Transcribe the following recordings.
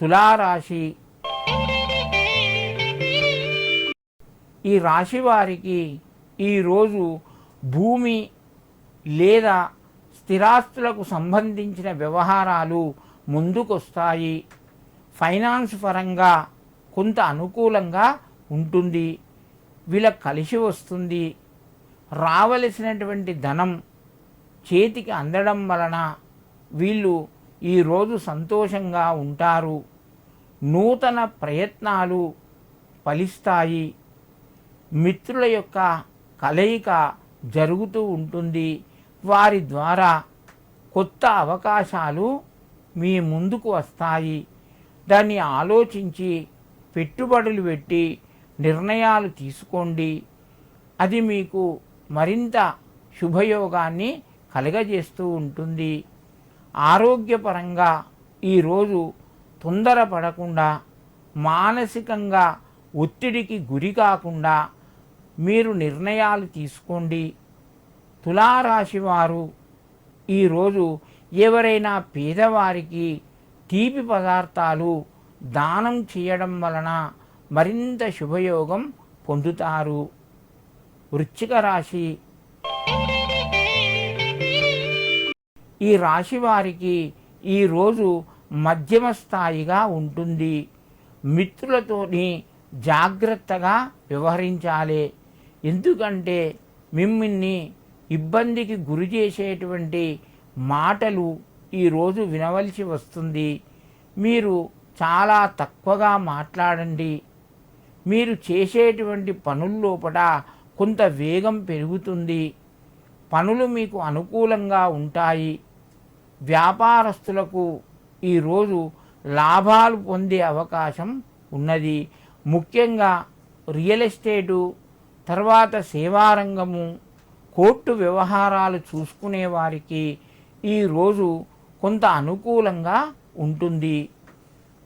తులారాశి. ఈ రాశి వారికి ఈరోజు భూమి లేదా స్థిరాస్తులకు సంబంధించిన వ్యవహారాలు ముందుకొస్తాయి. ఫైనాన్స్ పరంగా కొంత అనుకూలంగా ఉంటుంది. వీళ్ళకి కలిసి వస్తుంది. రావలసినటువంటి ధనం చేతికి అందడం వలన వీళ్ళు ఈరోజు సంతోషంగా ఉంటారు. నూతన ప్రయత్నాలు ఫలిస్తాయి. మిత్రుల యొక్క కలయిక జరుగుతూ ఉంటుంది. వారి ద్వారా కొత్త అవకాశాలు మీ ముందుకు వస్తాయి. దాన్ని ఆలోచించి పెట్టుబడులు పెట్టి నిర్ణయాలు తీసుకోండి. అది మీకు మరింత శుభయోగాన్ని కలగజేస్తూ ఉంటుంది. ఆరోగ్యపరంగా ఈరోజు తొందరపడకుండా మానసికంగా ఒత్తిడికి గురి కాకుండా మీరు నిర్ణయాలు తీసుకోండి. తులారాశి వారు ఈరోజు ఎవరైనా పేదవారికి తీపి పదార్థాలు దానం చేయడం వలన మరింత శుభయోగం పొందుతారు. వృచ్చిక రాశి ఈ రాశి వారికి ఈరోజు మధ్యమ స్థాయిగా ఉంటుంది. మిత్రులతోని జాగ్రత్తగా వ్యవహరించాలి. ఎందుకంటే మిమ్మల్ని ఇబ్బందికి గురి చేసేటువంటి మాటలు ఈరోజు వినవలసి వస్తుంది. మీరు చాలా తక్కువగా మాట్లాడండి. మీరు చేసేటువంటి పనుల లోపల కొంత వేగం పెరుగుతుంది. పనులు మీకు అనుకూలంగా ఉంటాయి. వ్యాపారస్తులకు ఈరోజు లాభాలు పొందే అవకాశం ఉన్నది. ముఖ్యంగా రియల్ ఎస్టేటు తర్వాత సేవారంగము కోర్టు వ్యవహారాలు చూసుకునే వారికి ఈరోజు కొంత అనుకూలంగా ఉంటుంది.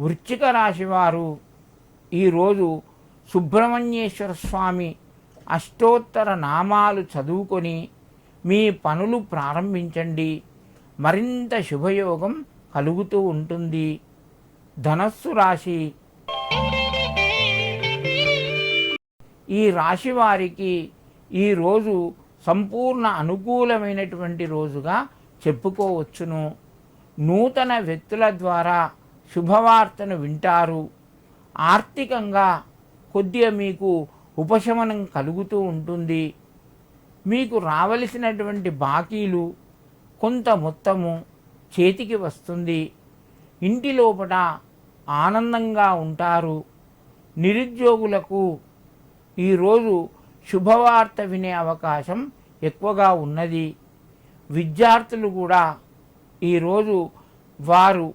వృశ్చిక రాశి వారు ఈరోజు సుబ్రహ్మణ్యేశ్వర స్వామి అష్టోత్తర నామాలు చదువుకొని మీ పనులు ప్రారంభించండి. మరింత శుభయోగం కలుగుతూ ఉంటుంది. ధనస్సు రాశి. ఈ రాశి వారికి ఈరోజు సంపూర్ణ అనుకూలమైనటువంటి రోజుగా చెప్పుకోవచ్చును. నూతన వ్యక్తుల ద్వారా శుభవార్తను వింటారు. ఆర్థికంగా కొద్దిగా మీకు ఉపశమనం కలుగుతూ ఉంటుంది. మీకు రావలసినటువంటి బాకీలు కొంత మొత్తము చేతికి వస్తుంది. ఇంటి లోపల ఆనందంగా ఉంటారు. నిరుద్యోగులకు ఈరోజు శుభవార్త వినే అవకాశం ఎక్కువగా ఉన్నది. విద్యార్థులు కూడా ఈరోజు వారు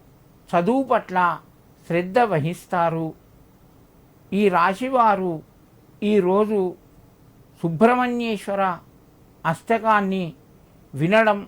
చదువు పట్ల శ్రద్ధ వహిస్తారు. ఈ రాశివారు ఈరోజు సుబ్రహ్మణ్యేశ్వర అష్టకాన్ని వినడం